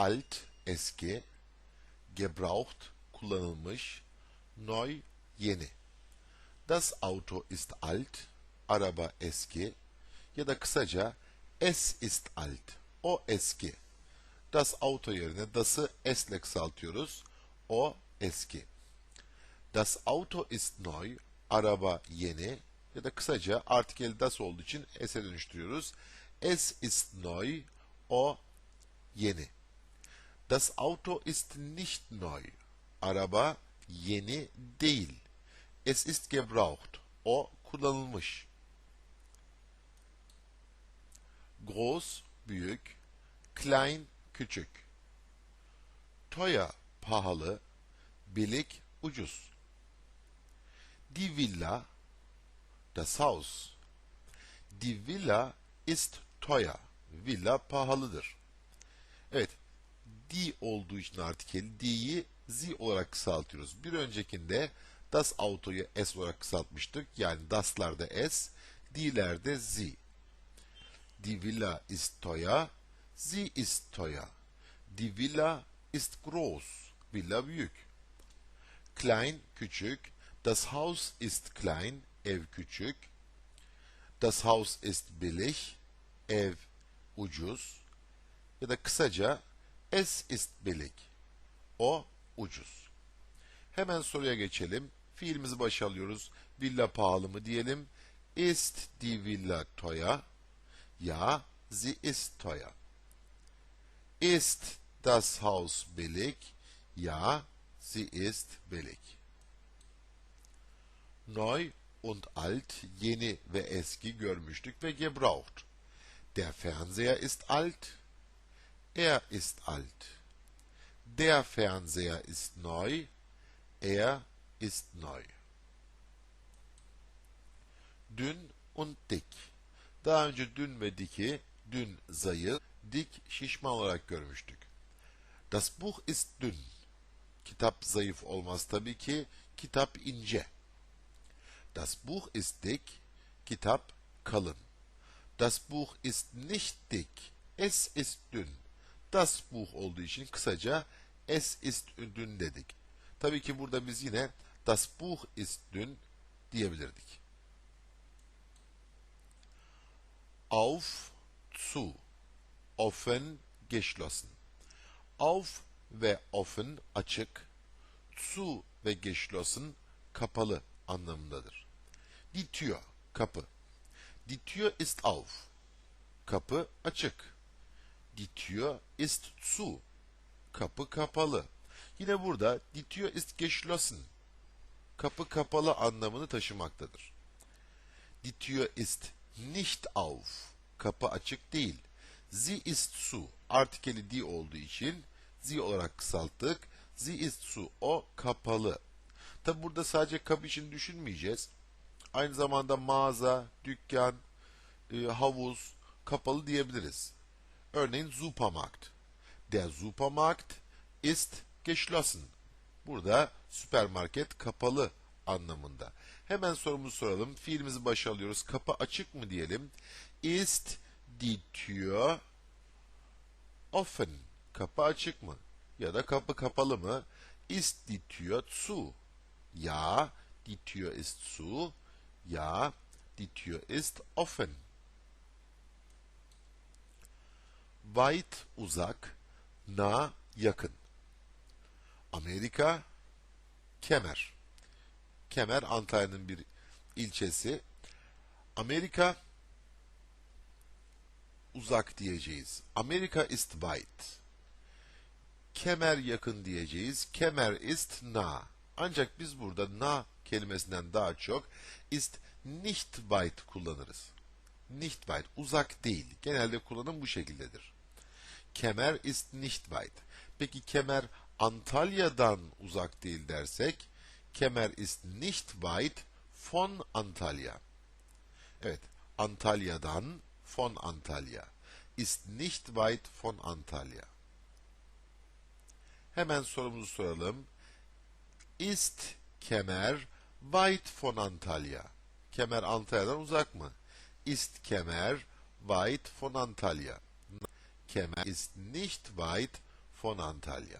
alt, eski, gebraucht, kullanılmış, neu, yeni. Das Auto ist alt, araba eski ya da kısaca es ist alt, o eski. Das Auto yerine das'ı s ile kısaltıyoruz, o eski. Das Auto ist neu, araba yeni ya da kısaca artikel das olduğu için s'e dönüştürüyoruz. Es ist neu, o yeni. Das Auto ist nicht neu. Araba yeni değil. Es ist gebraucht. O kullanılmış. Groß, büyük, klein, küçük. Teuer, pahalı, billig, ucuz. Die Villa, das Haus. Die Villa ist teuer. Villa pahalıdır. Evet, die olduğu için artikeli die'yi z olarak kısaltıyoruz. Bir öncekinde das Auto'yu s olarak kısaltmıştık. Yani das'larda s, die'lerde z. Die Villa ist teuer, sie ist teuer. Die Villa ist groß, villa büyük. Klein, küçük. Das Haus ist klein, ev küçük. Das Haus ist billig, ev ucuz. Ya da kısaca es ist billig, o ucuz. Hemen soruya geçelim. Fiilimizi başa alıyoruz. Villa pahalı mı diyelim. Ist die Villa teuer? Ja, sie ist teuer. Ist das Haus billig? Ja, sie ist billig. Neu und alt, yeni ve eski görmüştük ve gebraucht. Der Fernseher ist alt. Er ist alt. Der Fernseher ist neu. Er ist neu. Dünn und dick. Daha önce dün ve diki, dün zayıf, dik şişman olarak görmüştük. Das Buch ist dünn. Kitap zayıf olmaz tabii ki, kitap ince. Das Buch ist dick, kitap kalın. Das Buch ist nicht dick, es ist dünn. Das Buch olduğu için kısaca es ist dünn dedik. Tabii ki burada biz yine das Buch ist dünn diyebilirdik. Auf, zu, offen, geschlossen. Auf ve offen açık, zu ve geschlossen kapalı anlamındadır. Die Tür, kapı. Die Tür ist auf. Kapı açık. Die Tür ist zu. Kapı kapalı. Yine burada die Tür ist geschlossen. Kapı kapalı anlamını taşımaktadır. Die Tür ist nicht auf. Kapı açık değil. Sie ist zu. Artikeli die olduğu için sie olarak kısalttık. Sie ist zu. O kapalı. Tabi burada sadece kapı için düşünmeyeceğiz. Aynı zamanda mağaza, dükkan, e, havuz kapalı diyebiliriz. Örneğin Supermarkt. Der Supermarkt ist geschlossen. Burada süpermarket kapalı anlamında. Hemen sorumuzu soralım. Fiilimizi başa alıyoruz. Kapı açık mı diyelim. Ist die Tür offen? Kapı açık mı? Ya da kapı kapalı mı? Ist die Tür zu? Ja, die Tür ist zu. Ja, die Tür ist offen. Weit uzak, nah yakın. Amerika, Kemer. Kemer Antalya'nın bir ilçesi. Amerika uzak diyeceğiz. Amerika ist weit. Kemer yakın diyeceğiz. Kemer ist nah. Ancak biz burada nah kelimesinden daha çok ist nicht weit kullanırız. Nicht weit, uzak değil. Genelde kullanım bu şekildedir. Kemer ist nicht weit. Peki kemer Antalya'dan uzak değil dersek, Kemer ist nicht weit von Antalya. Evet, Antalya'dan von Antalya. Ist nicht weit von Antalya. Hemen sorumuzu soralım. Ist Kemer weit von Antalya? Kemer Antalya'dan uzak mı? Ist Kemer weit von Antalya? Kemer ist nicht weit von Antalya.